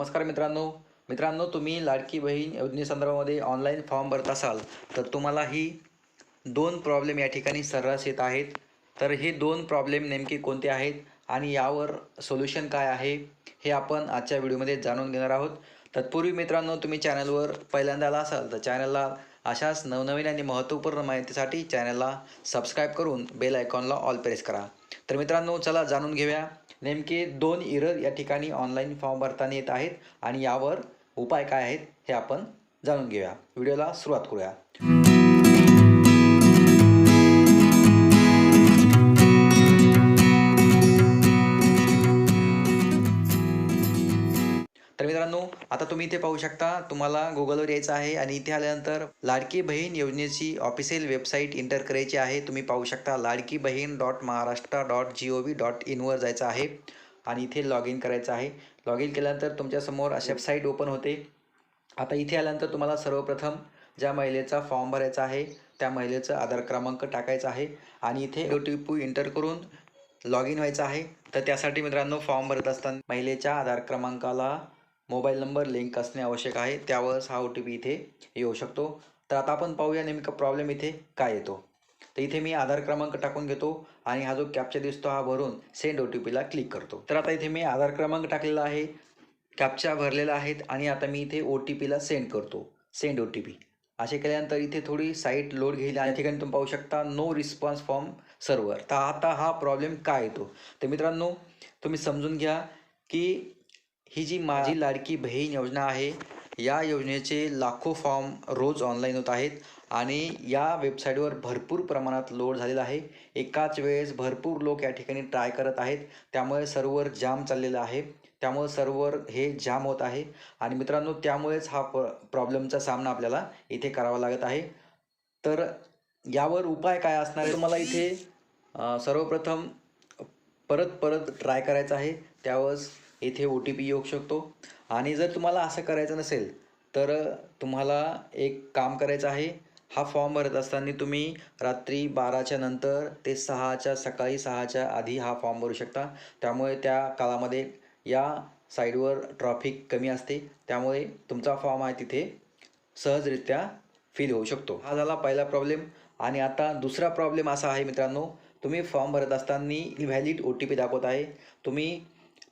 नमस्कार मित्रांनो. मित्रांनो तुम्ही लाडकी बहीण योजनेसंदर्भामध्ये ऑनलाईन फॉर्म भरत असाल तर तुम्हाला ही दोन प्रॉब्लेम या ठिकाणी सर्रास येत आहेत. तर हे दोन प्रॉब्लेम नेमके कोणते आहेत आणि यावर सोल्युशन काय आहे हे आपण आजच्या व्हिडिओमध्ये जाणून घेणार आहोत. तत्पूर्वी मित्रांनो तुम्ही चॅनलवर पहिल्यांदा आला असाल तर चॅनलला अशाच नवनवीन आणि महत्त्वपूर्ण माहितीसाठी चॅनलला सबस्क्राईब करून बेल आयकॉनला ऑल प्रेस करा. तर मित्रांनो चला जाणून घेऊया. नेमके दोन इरर या ठिकाणी ऑनलाईन फॉर्म भरताना येत आहेत आणि यावर उपाय काय आहेत हे आपण जाणून घेऊया. व्हिडिओला सुरुवात करूया. मित्रांनो आता तुम्ही इथे पाहू शकता तुम्हाला गुगलवर यायचं आहे आणि इथे आल्यानंतर लाडकी बहीण योजनेची ऑफिशियल वेबसाईट एंटर करायची आहे. तुम्ही पाहू शकता Ladki Bahin dot Maharashtra dot G O V dot इनवर जायचं आहे आणि इथे लॉग इन करायचं आहे. लॉग इन केल्यानंतर तुमच्यासमोर अशा वेबसाईट ओपन होते. आता इथे आल्यानंतर तुम्हाला सर्वप्रथम ज्या महिलेचा फॉर्म भरायचा आहे त्या महिलेचं आधार क्रमांक टाकायचा आहे आणि इथे ओ टी पी एंटर करून लॉग इन व्हायचं आहे. तर त्यासाठी मित्रांनो फॉर्म भरत असताना महिलेच्या आधार क्रमांकाला मोबाईल नंबर लिंक असणे आवश्यक आहे. त्यावरच हा ओ टी पी इथे येऊ शकतो. तर आता आपण पाहूया नेमका प्रॉब्लेम इथे काय येतो. तर इथे मी आधार क्रमांक टाकून घेतो आणि हा जो कॅप्चा दिसतो हा भरून सेंड ओ टी पीला क्लिक करतो. तर आता इथे मी आधार क्रमांक टाकलेला आहे. कॅप्चा भरलेला आहेत आणि आता मी इथे ओ टी पीला सेंड करतो. सेंड ओ टी पी असे केल्यानंतर इथे थोडी साईट लोड घेईल आणि या ठिकाणी तुम्ही पाहू शकता नो रिस्पॉन्स फॉर्म सर्वर तर आता हा प्रॉब्लेम काय येतो? तर मित्रांनो तुम्ही समजून घ्या की ही जी माझी लाडकी बहीण योजना आहे या योजनेचे लाखो फॉर्म रोज ऑनलाईन होत आहेत आणि या वेबसाईटवर भरपूर प्रमाणात लोड झालेला आहे. एकाच वेळेस भरपूर लोक या ठिकाणी ट्राय करत आहेत. त्यामुळे सर्व्हर जाम चाललेलं आहे. त्यामुळे सर्व्हर हे जाम होत आहे. आणि मित्रांनो त्यामुळेच हा प्र प्रॉब्लेमचा सामना आपल्याला इथे करावा लागत आहे. तर यावर उपाय काय असणार आहे तुम्हाला इथे? सर्वप्रथम परत परत ट्राय करायचं आहे. त्यावेळेस इथे ओ टी पी येऊ शकतो. आणि जर तुम्हाला असं करायचं नसेल तर तुम्हाला एक काम करायचं आहे. हा फॉर्म भरत असताना तुम्ही रात्री बाराच्या नंतर ते सहाच्या सकाळी सहाच्या आधी हा फॉर्म भरू शकता. त्यामुळे त्या काळामध्ये या साईडवर ट्रॉफिक कमी असते. त्यामुळे तुमचा फॉर्म आहे तिथे सहजरित्या फिल होऊ शकतो. हा झाला पहिला प्रॉब्लेम. आणि आता दुसरा प्रॉब्लेम असा आहे मित्रांनो तुम्ही फॉर्म भरत असताना इनव्हॅलिड ओ टी पी दाखवत आहे. तुम्ही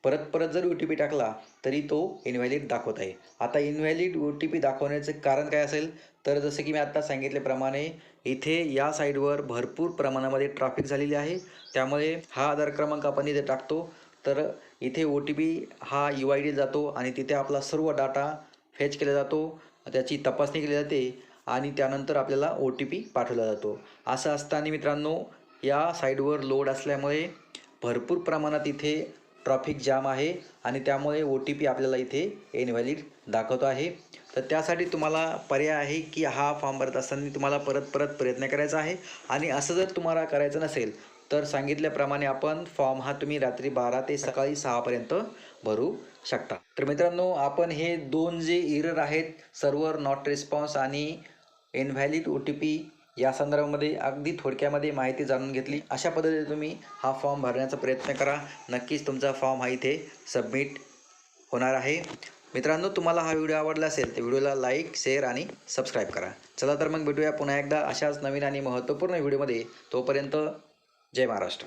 परत परत जर ओ टी पी टाकला तरी तो इनव्हॅलिड दाखवत आहे. आता इनव्हॅलिड ओ टी पी दाखवण्याचं कारण काय असेल? तर जसं की मी आत्ता सांगितल्याप्रमाणे इथे या साईडवर भरपूर प्रमाणामध्ये ट्रॅफिक झालेली आहे. त्यामुळे हा आधार क्रमांक आपण इथे टाकतो. तर इथे ओ टी पी हा यू आय डी जातो आणि तिथे आपला सर्व डाटा फेच केला जातो. त्याची तपासणी केली जाते आणि त्यानंतर आपल्याला ओ टी पी पाठवला जातो. असं असताना मित्रांनो या साईडवर लोड असल्यामुळे भरपूर प्रमाणात इथे ट्रॉफिक जाम आहे आणि त्यामुळे ओ टी पी आपल्याला इथे इनव्हॅलिड दाखवतो आहे. तर त्यासाठी तुम्हाला पर्याय आहे की हा फॉर्म भरत असताना तुम्हाला परत परत प्रयत्न करायचा आहे. आणि असं जर तुम्हाला करायचं नसेल तर सांगितल्याप्रमाणे आपण फॉर्म हा तुम्ही रात्री बारा ते सकाळी सहापर्यंत भरू शकता. तर मित्रांनो आपण हे दोन जे इरर आहेत सर्वर नॉट रिस्पॉन्स आणि इनव्हॅलिड ओ टी पी या संदर्भामध्ये अगदी थोडक्यामध्ये माहिती जाणून घेतली. अशा पद्धतीने तुम्ही हा फॉर्म भरण्याचा प्रयत्न करा. नक्कीच तुमचा फॉर्म हा इथे सबमिट होणार आहे. मित्रांनो तुम्हाला हा व्हिडिओ आवडला असेल तर व्हिडिओला लाईक शेअर आणि सबस्क्राईब करा. चला तर मग भेटूया पुन्हा एकदा अशाच नवीन आणि महत्त्वपूर्ण व्हिडिओमध्ये. तोपर्यंत जय महाराष्ट्र.